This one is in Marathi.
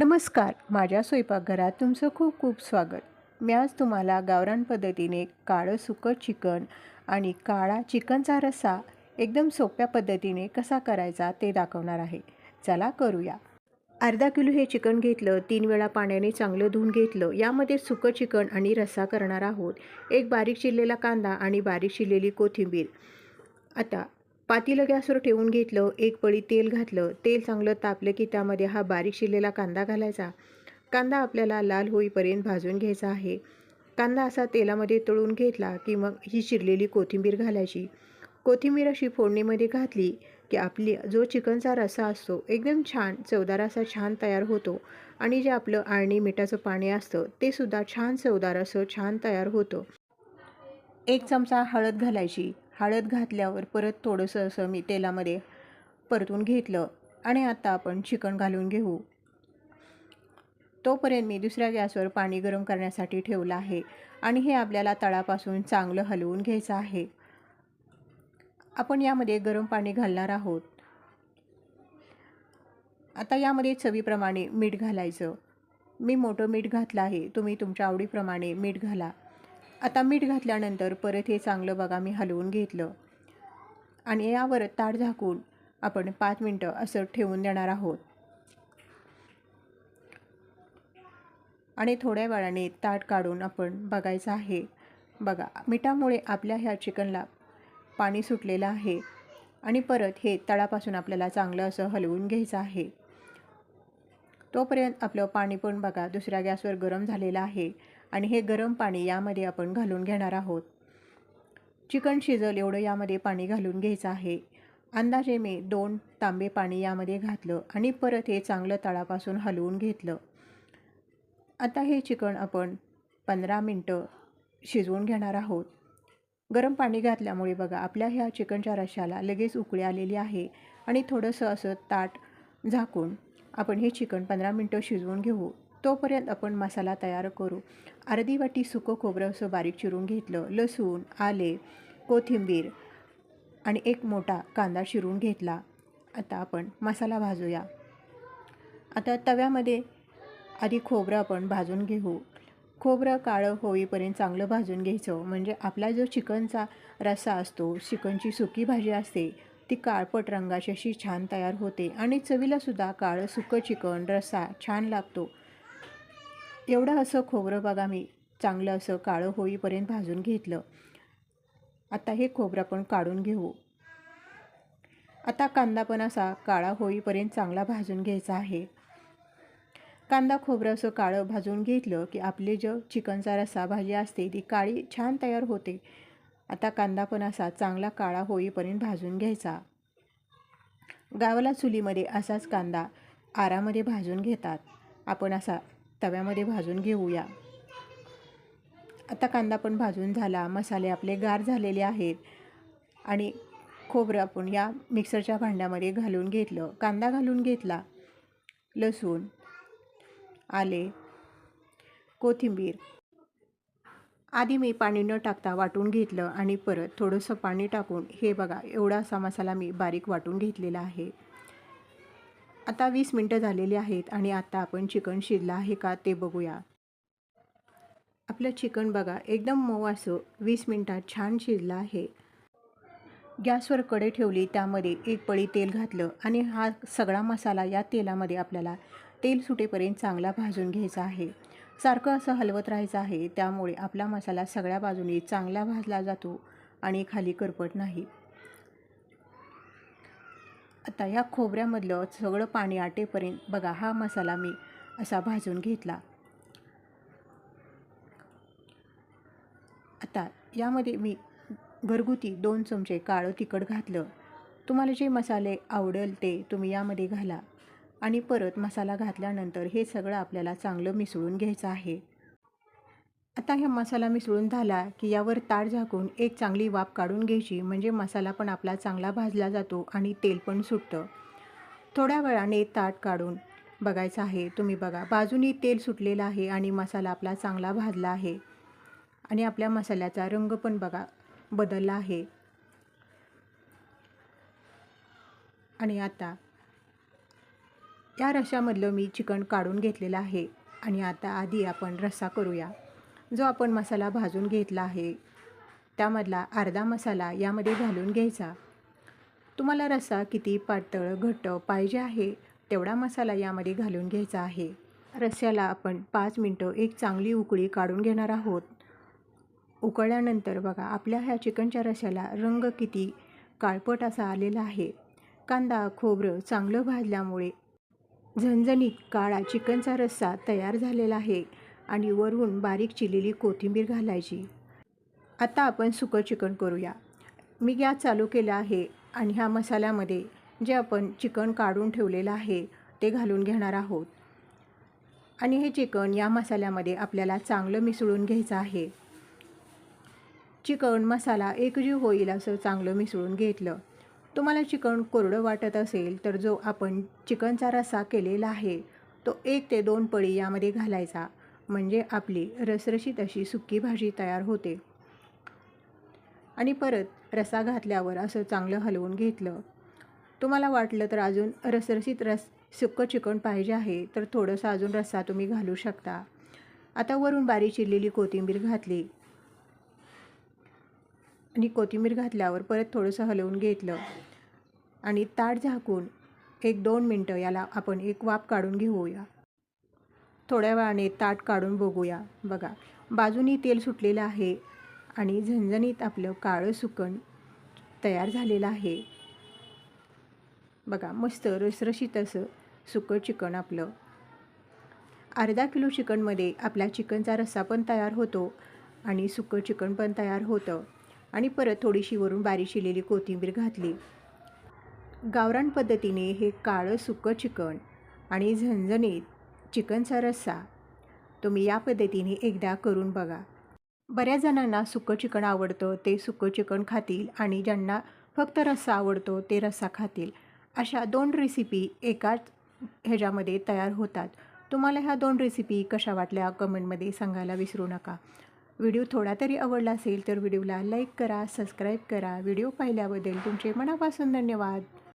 नमस्कार माझ्या स्वयंपाकघरात तुमचं खूप खूप स्वागत. मी आज तुम्हाला गावरान पद्धतीने काळं सुकं चिकन आणि काळा चिकनचा रस्सा एकदम सोप्या पद्धतीने कसा करायचा ते दाखवणार आहे. चला करूया. अर्धा किलो हे चिकन घेतलं तीन वेळा पाण्याने चांगलं धुवून घेतलं. यामध्ये सुकं चिकन आणि रस्सा करणार आहोत. एक बारीक चिरलेला कांदा आणि बारीक चिरलेली कोथिंबीर. आता पातीलं गॅसवर ठेवून घेतलं एक पळी तेल घातलं. तेल चांगलं तापलं की त्यामध्ये हा बारीक शिरलेला कांदा घालायचा. कांदा आपल्याला लाल होईपर्यंत भाजून घ्यायचा आहे. कांदा असा तेलामध्ये तळून घेतला की मग ही शिरलेली कोथिंबीर घालायची. कोथिंबीर अशी फोडणीमध्ये घातली की आपली जो चिकनचा रसा असतो एकदम छान चवदार असा छान तयार होतो. आणि जे आपलं आळणी मिठाचं पाणी असतं ते सुद्धा छान चवदार असं छान तयार होतं. एक चमचा हळद घालायची. हळद घातल्यावर परत थोडंसं असं मी तेलामध्ये परतून घेतलं आणि आता आपण चिकन घालून घेऊ. तोपर्यंत मी दुसऱ्या गॅसवर पाणी गरम करण्यासाठी ठेवलं आहे आणि हे आपल्याला तळापासून चांगलं हलवून घ्यायचं आहे. आपण यामध्ये गरम पाणी घालणार आहोत. आता यामध्ये चवीप्रमाणे मीठ घालायचं. मी मोठं मीठ घातलं आहे. तुम्ही तुमच्या आवडीप्रमाणे मीठ घाला. आता मीठ घातल्यानंतर परत हे चांगलं बघा मी हलवून घेतलं. आणि यावर ताट झाकून आपण पाच मिनटं असं ठेवून देणार आहोत. आणि थोड्या वेळाने ताट काढून आपण बघायचं आहे. बघा मिठामुळे आपल्या ह्या चिकनला पाणी सुटलेलं आहे. आणि परत हे तळापासून आपल्याला चांगलं असं हलवून घ्यायचं आहे. तोपर्यंत आपलं पाणी पण बघा दुसऱ्या गॅसवर गरम झालेलं आहे. आणि हे गरम पाणी यामध्ये आपण घालून घेणार आहोत. चिकन शिजल एवढं यामध्ये पाणी घालून घ्यायचं आहे. अंदाजे मी दोन तांबे पाणी यामध्ये घातलं आणि परत हे चांगलं तळापासून हलवून घेतलं. आता हे चिकन आपण पंधरा मिनटं शिजवून घेणार आहोत. गरम पाणी घातल्यामुळे बघा आपल्या ह्या चिकनच्या रश्याला लगेच उकळी आलेली आहे आणि थोडंसं असं ताट झाकून आपण हे चिकन पंधरा मिनटं शिजवून घेऊ. तोपर्यंत आपण मसाला तयार करू. अर्धी वाटी सुकं खोबरं असं बारीक चिरून घेतलं लसूण आले कोथिंबीर आणि एक मोठा कांदा चिरून घेतला. आता आपण मसाला भाजूया. आता तव्यामध्ये आधी खोबरं आपण भाजून घेऊ. खोबरं काळं होईपर्यंत चांगलं भाजून घ्यायचं. म्हणजे आपला जो चिकनचा रस्सा असतो चिकनची सुकी भाजी असते ती काळपट रंगाची अशी छान तयार होते. आणि चवीलासुद्धा काळं सुकं चिकन रस्सा छान लागतो. एवढं असं खोबरं बघा मी चांगलं असं काळं होईपर्यंत भाजून घेतलं. आता हे खोबरं आपण काढून घेऊ. आता कांदा पण असा काळा होईपर्यंत चांगला भाजून घ्यायचा आहे. कांदा खोबरं असं काळं भाजून घेतलं की आपले जो चिकनचा रस्सा भाजी असते ती काळी छान तयार होते. आता कांदा पण असा चांगला काळा होईपर्यंत भाजून घ्यायचा. गावाला चुलीमध्ये असाच कांदा आरामध्ये भाजून घेतात. आपण असा तव्यामध्ये भाजून घेऊया. आता कांदा पण भाजून झाला. मसाले आपले गार झालेले आहेत. आणि खोबरं आपण या मिक्सरच्या भांड्यामध्ये घालून घेतलं. कांदा घालून घेतला. लसूण आले कोथिंबीर. आधी मी पाणी न टाकता वाटून घेतलं आणि परत थोडंसं पाणी टाकून हे बघा एवढा असा मसाला मी बारीक वाटून घेतलेला आहे. आता वीस मिनटं झालेली आहेत आणि आता आपण चिकन शिजलं आहे का ते बघूया. आपलं चिकन बघा एकदम मऊ असं वीस मिनटात छान शिजलं आहे. गॅसवर कडे ठेवली त्यामध्ये एक पळी तेल घातलं आणि हा सगळा मसाला या तेलामध्ये आपल्याला तेल सुटेपर्यंत चांगला भाजून घ्यायचा आहे. सारखं असं हलवत राहायचं आहे त्यामुळे आपला मसाला सगळ्या बाजूनी चांगला भाजला जातो आणि खाली करपट नाही. आता ह्या खोबऱ्यामधलं सगळं पाणी आटेपर्यंत बघा हा मसाला मी असा भाजून घेतला. आता यामध्ये मी घरगुती दोन चमचे काळं तिखट घातलं. तुम्हाला जे मसाले आवडेल ते तुम्ही यामध्ये घाला. आणि परत मसाला घातल्यानंतर हे सगळं आपल्याला चांगलं मिसळून घ्यायचं आहे. आता हा मसाला मिसळून झाला की यावर ताट झाकून एक चांगली वाफ काढून घ्यायची. म्हणजे मसाला पण आपला चांगला भाजला जातो आणि तेल पण सुटतं. थोड्या वेळाने ताट काढून बघायचं आहे. तुम्ही बघा बाजूनी तेल सुटलेलं आहे आणि मसाला आपला चांगला भाजला आहे. आणि आपल्या मसाल्याचा रंग पण बघा बदलला आहे. आणि आता या रशामधलं मी चिकन काढून घेतलेलं आहे. आणि आता आधी आपण रस्सा करूया. जो आपण मसाला भाजून घेतला आहे त्यामधला अर्धा मसाला यामध्ये घालून घ्यायचा. तुम्हाला रस्सा किती पातळ घट्ट पाहिजे आहे तेवढा मसाला यामध्ये घालून घ्यायचा आहे. रस्स्याला आपण पाच मिनटं एक चांगली उकळी काढून घेणार आहोत. उकळल्यानंतर बघा आपल्या ह्या चिकनच्या रस्स्याला रंग किती काळपट असा आलेला आहे. कांदा खोबरं चांगलं भाजल्यामुळे झणझणीत काळा चिकनचा रस्सा तयार झालेला आहे. आणि वरून बारीक चिरलेली कोथिंबीर घालायची. आता आपण सुकं चिकन करूया. मी गॅस चालू केला आहे आणि ह्या मसाल्यामध्ये जे आपण चिकन काढून ठेवलेलं आहे ते घालून घेणार आहोत. आणि हे चिकन या मसाल्यामध्ये आपल्याला चांगलं मिसळून घ्यायचं आहे. चिकन मसाला एकजीव होईल असं चांगलं मिसळून घेतलं. तुम्हाला चिकन कोरडं वाटत असेल तर जो आपण चिकनचा रस्सा केलेला आहे तो एक ते दोन पळी यामध्ये घालायचा. म्हणजे आपली रसरशीत अशी सुकी भाजी तयार होते. आणि परत रस्सा घातल्यावर असं चांगलं हलवून घेतलं. तुम्हाला वाटलं तर अजून रसरशीत रस सुक्कं चिकन पाहिजे आहे तर थोडंसं अजून रस्सा तुम्ही घालू शकता. आता वरून बारीक चिरलेली कोथिंबीर घातली. आणि कोथिंबीर घातल्यावर परत थोडंसं हलवून घेतलं. आणि ताट झाकून एक दोन मिनटं याला आपण एक वाफ काढून घेऊया. थोड्या वेळाने ताट काढून बघूया. बघा बाजूनी तेल सुटलेलं आहे आणि झणझणीत आपलं काळं सुकण तयार झालेलं आहे. बघा मस्त रसरशीत असं सुकं चिकन आपलं. अर्धा किलो चिकनमध्ये आपला चिकनचा रस्सा पण तयार होतो आणि सुकं चिकन पण तयार होतं. आणि परत थोडीशी वरून बारीक शिलेली कोथिंबीर घातली. गावरान पद्धतीने हे काळं सुकं चिकन आणि झणझणीत चिकनचा रस्सा. तुम्ही या पद्धतीने एकदा करून बघा. बऱ्याच जणांना सुकं चिकन आवडतं ते सुकं चिकन खातील आणि ज्यांना फक्त रस्सा आवडतो ते रस्सा खातील. अशा दोन रेसिपी एकाच ह्याच्यामध्ये तयार होतात. तुम्हाला ह्या दोन रेसिपी कशा वाटल्या कमेंटमध्ये सांगायला विसरू नका. व्हिडिओ थोडा तरी आवडला असेल तर व्हिडिओला लाईक करा सबस्क्राईब करा. व्हिडिओ पाहिल्याबद्दल तुमचे मनापासून धन्यवाद.